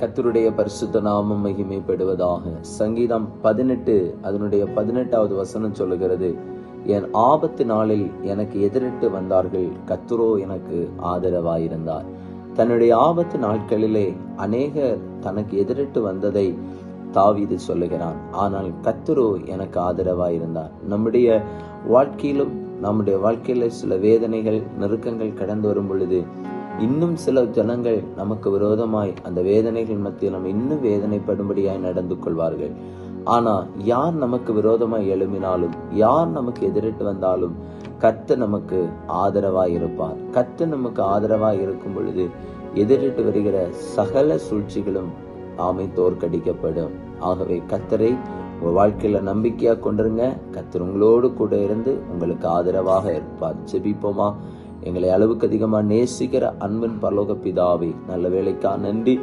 கத்தருடைய பரிசுத்த நாமம் மகிமைப்படுவதாக சங்கீதம் பதினெட்டு அதனுடைய பதினெட்டாவது வசனம் சொல்லுகிறது. என் ஆபத்து நாளில் எனக்கு எதிரிட்டு வந்தார்கள் கத்துரோ எனக்கு ஆதரவாயிருந்தார். தன்னுடைய ஆபத்து நாட்களிலே அநேகர் தனக்கு எதிரிட்டு வந்ததை தாவிது சொல்லுகிறான். ஆனால் கத்துரோ எனக்கு ஆதரவாயிருந்தார். நம்முடைய வாழ்க்கையிலும் நம்முடைய வாழ்க்கையில சில வேதனைகள் நெருக்கங்கள் கடந்து வரும் பொழுது இன்னும் சில ஜனங்கள் நமக்கு விரோதமாய் அந்த வேதனைகள் மத்தியில் நம்ம இன்னும் வேதனைப்படும்படியாய் நடந்து கொள்வார்கள். ஆனா யார் நமக்கு விரோதமாய் எழும்பினாலும் யார் நமக்கு எதிரிட்டு வந்தாலும் கத்து நமக்கு ஆதரவாய் இருப்பார். கத்து நமக்கு ஆதரவாய் இருக்கும் பொழுது எதிரிட்டு வருகிற சகல சூழ்ச்சிகளும் ஆமை தோற்கடிக்கப்படும். ஆகவே கத்தரை உங்கள் வாழ்க்கையில நம்பிக்கையா கொண்டிருங்க. கத்தர் உங்களோடு கூட இருந்து உங்களுக்கு ஆதரவாக இருப்பார். ஜெபிப்போமா? எங்களை அளவுக்கு அதிகமாக நேசிக்கிற அன்பின் பரலோக பிதாவே நல்ல வேலைக்கா நன்றி.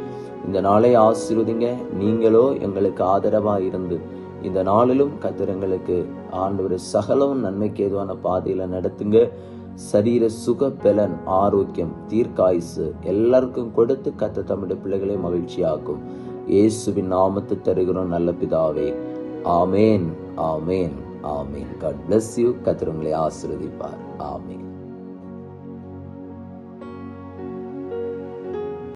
இந்த நாளை ஆசீர்வதிங்க. நீங்களோ எங்களுக்கு ஆதரவாக இருந்து இந்த நாளிலும் கத்தர் எங்களுக்கு ஆண்டவர் சகலவும் நன்மைக்கு ஏதுவான பாதையில் நடத்துங்க. சரீர சுக பலன் ஆரோக்கியம் தீர்க்காயுசு எல்லாருக்கும் கொடுத்து கத்த தமிழ் பிள்ளைகளை மகிழ்ச்சியாக்கும். இயேசுவின் நாமத்தை தருகிறோம் நல்ல பிதாவே. ஆமேன் ஆமேன் ஆமேன். காட் பிளஸ் யூ கத்திரங்களை ஆசிர்வதிப்பார். ஆமேன்.